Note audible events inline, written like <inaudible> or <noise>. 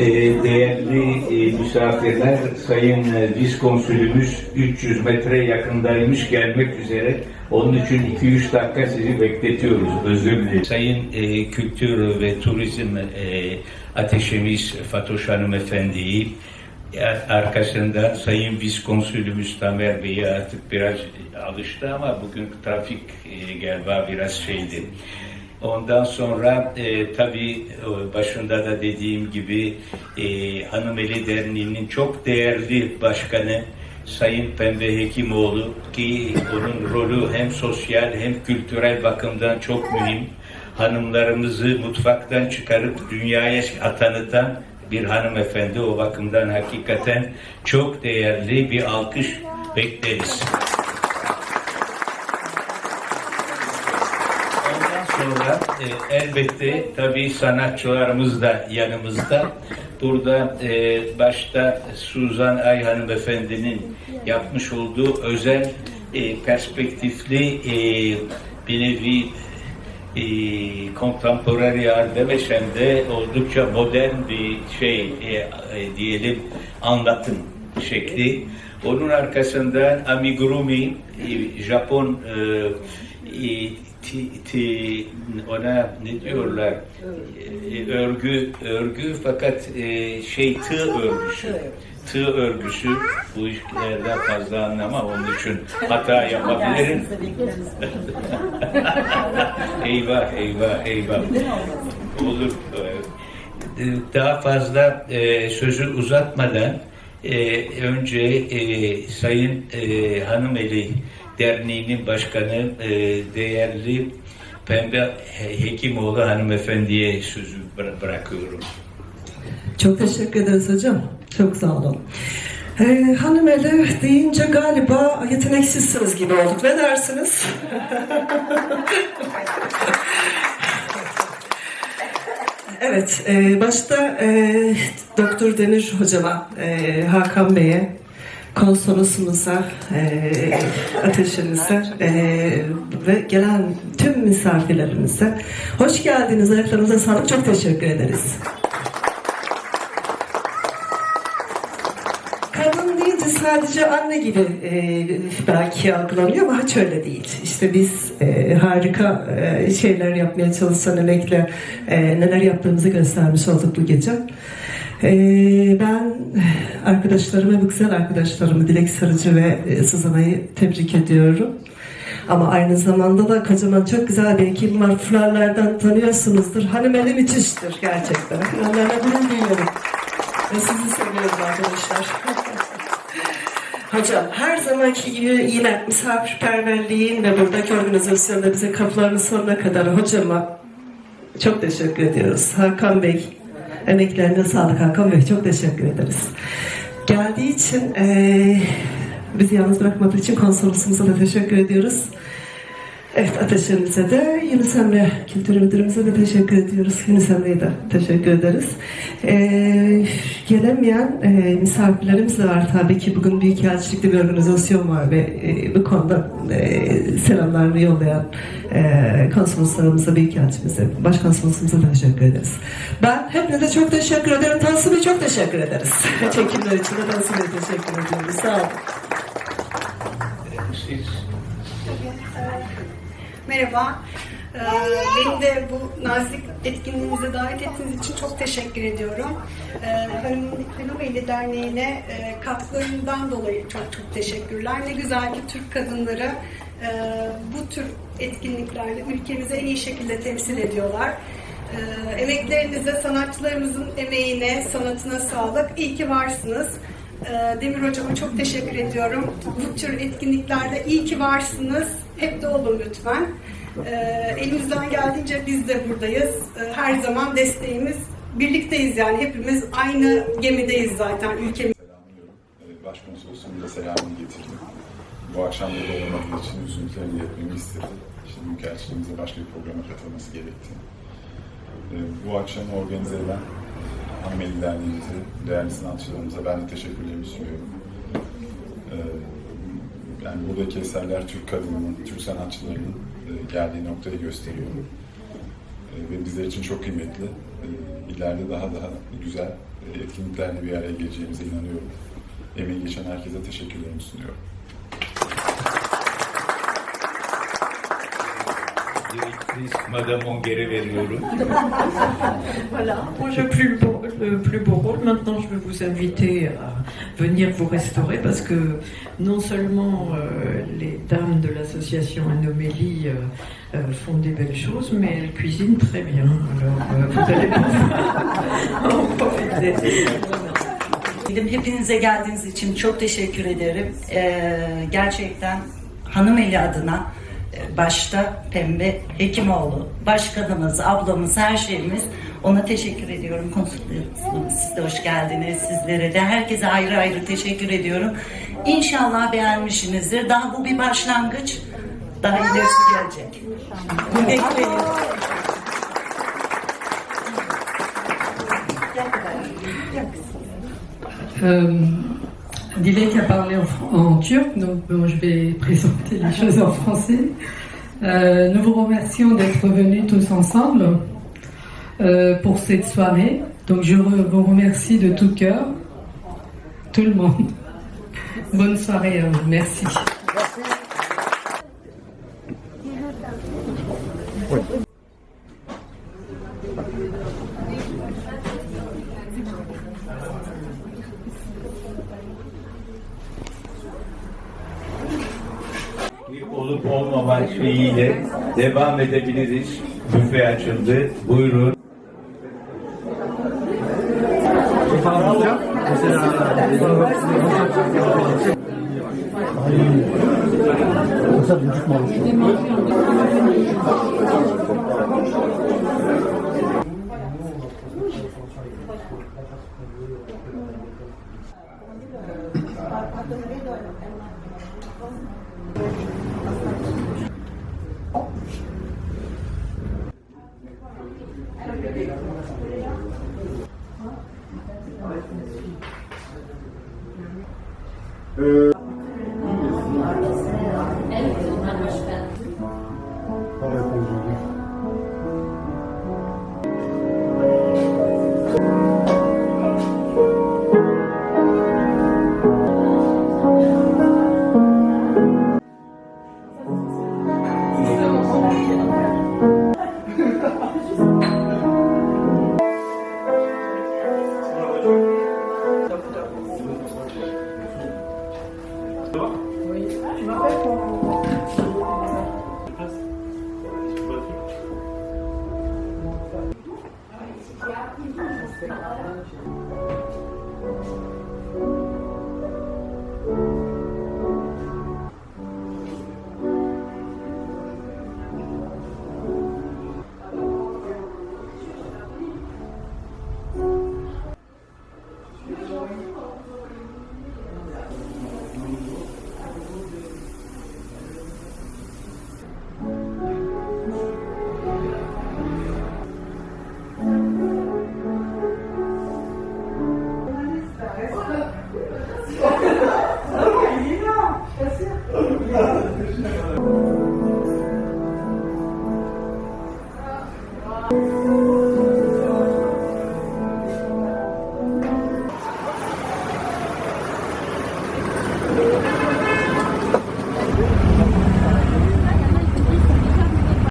Ee, Değerli e, misafirler, Sayın e, Viskonsülümüz 300 metre yakındaymış gelmek üzere. Onun için 2-3 dakika sizi bekletiyoruz. Özür dilerim. Sayın e, Kültür ve Turizm e, Ateşimiz Fatoş Hanımefendi'yi e, arkasında Sayın Viskonsülümüz Tamer Bey'i artık biraz alıştı ama bugün trafik e, galiba biraz şeydi. Ondan sonra e, tabii e, başında da dediğim gibi e, Hanımeli Derneği'nin çok değerli başkanı Sayın Pembe Hekimoğlu ki onun rolü hem sosyal hem kültürel bakımdan çok mühim. Hanımlarımızı mutfaktan çıkarıp dünyaya tanıtan bir hanımefendi o bakımdan hakikaten çok değerli bir alkış bekleriz. Ondan sonra e, elbette tabii sanatçılarımız da yanımızda. Burada e, başta Suzan Ay hanımefendinin yapmış olduğu özel e, perspektifli e, bir nevi e, contemporary art demesem de oldukça modern bir şey e, e, diyelim anlatım şekli. Onun arkasından amigurumi e, Japon e, ti, ti, ona ne diyorlar? E, örgü örgü fakat e, şey tığ örgüsü. Tığ örgüsü. Bu işlerden fazla anlamam onun için. Hata yapabilirim. <laughs> Eyvah eyvah eyvah. Olur. Ee, daha fazla e, sözü uzatmadan e, önce e, Sayın e, Hanımeli Derneği'nin başkanı e, değerli Pembe Hekimoğlu hanımefendiye sözü bıra- bırakıyorum. Çok teşekkür ederiz hocam. Çok sağ olun. Ee, hanımeli deyince galiba yeteneksizsiniz gibi olduk. Ne dersiniz? <laughs> evet, e, başta e, Doktor Demir hocama, e, Hakan Bey'e, konsolosumuza, e, ateşinize e, ve gelen tüm misafirlerimize hoş geldiniz. Ayaklarınıza sağlık. Çok teşekkür ederiz. Kadın deyince sadece anne gibi e, belki algılanıyor ama hiç öyle değil. İşte biz e, harika e, şeyler yapmaya çalışan emekle e, neler yaptığımızı göstermiş olduk bu gece. E, ben arkadaşlarımı, güzel arkadaşlarımı Dilek Sarıcı ve e, Suzan'ı tebrik ediyorum. Ama aynı zamanda da kocaman çok güzel bir ekibim var. Fularlardan tanıyorsunuzdur. Hanımeli müthiştir gerçekten. Onlarla gurur duyuyorum. Ve sizi seviyorum arkadaşlar. <laughs> Hocam her zamanki gibi yine misafirperverliğin ve buradaki organizasyonda bize kapılarını sonuna kadar hocama çok teşekkür ediyoruz. Hakan Bey, emeklerine sağlık Hakan Bey. Çok teşekkür ederiz. Geldiği için eee bizi yalnız bırakmadığı için konsolosumuza da teşekkür ediyoruz. Evet, ateşimize de Yunus Emre Kültür Müdürümüze de teşekkür ediyoruz. Yunus Emre'ye de teşekkür ederiz. Ee, gelemeyen e, misafirlerimiz de var tabii ki. Bugün Büyükelçilik'te bir organizasyon var ve e, bu konuda e, selamlarını yollayan e, konsoloslarımıza, Büyükelçimize, Başkonsolosumuza da teşekkür ederiz. Ben hepinize çok teşekkür ederim. Tansu Bey çok teşekkür ederiz. Çekimler için de Tansu Bey'e teşekkür ediyoruz. Sağ olun. Siz Merhaba. Ee, beni de bu nazik etkinliğinize davet ettiğiniz için çok teşekkür ediyorum. Ee, Hanım, Hanımeli Derneği'ne e, katkılarından dolayı çok çok teşekkürler. Ne güzel ki Türk kadınları e, bu tür etkinliklerde ülkemizi en iyi şekilde temsil ediyorlar. Ee, emeklerinize, sanatçılarımızın emeğine, sanatına sağlık. İyi ki varsınız. Ee, Demir Hocama çok teşekkür ediyorum. Bu tür etkinliklerde iyi ki varsınız. Hep de olun lütfen. Ee, elimizden geldiğince biz de buradayız. Ee, her zaman desteğimiz birlikteyiz yani hepimiz aynı gemideyiz zaten ülkemiz. Selamlıyorum. Başkonsolosluğun da selamını getirdim. Bu akşam burada olmadığı için üzüntülerini iletmemi istedi. İşte Büyükelçiliğimize başka bir programa katılması gerekti. Ee, Bu akşam organize eden Hanımeli Derneğimize, değerli sanatçılarımıza ben de teşekkürlerimi sunuyorum. Yani buradaki eserler Türk kadınının, Türk sanatçılarının e, geldiği noktayı gösteriyor. Ee, Ve bizler için çok kıymetli. Ee, İleride daha daha güzel e, e, etkinliklerle bir araya geleceğimize inanıyorum. Emeği geçen herkese teşekkürlerimi sunuyorum. Madame Onger'e veriyorum. Voilà, moi j'ai plus le plus beau rôle. Maintenant, je vais vous inviter à venir vous restaurer parce que non seulement euh, les dames de l'association Anomélie euh, euh, font des belles choses, mais elles cuisinent très bien. Alors, euh, vous allez <laughs> pouvoir en profiter. Hepinize geldiğiniz için çok teşekkür ederim. Ee, gerçekten Hanımeli adına başta Pembe Hekimoğlu, başkanımız, ablamız, her şeyimiz ona teşekkür ediyorum. Konsullarımız siz de hoş geldiniz. Sizlere de herkese ayrı ayrı teşekkür ediyorum. İnşallah beğenmişsinizdir. Daha bu bir başlangıç. Daha ilerisi gelecek. Bekleyin. Euh, Dilek a parlé en, turc, donc bon, je vais <laughs> présenter les choses en français. Euh, nous vous remercions d'être venus tous ensemble euh, pour cette soirée. Donc je re- vous remercie de tout cœur, tout le monde. <laughs> Bonne soirée à vous, merci. eşliğiyle devam edebiliriz. Büfe açıldı. Buyurun. Yoksa vücut? Ee, Oui. Tu m'appelles pour.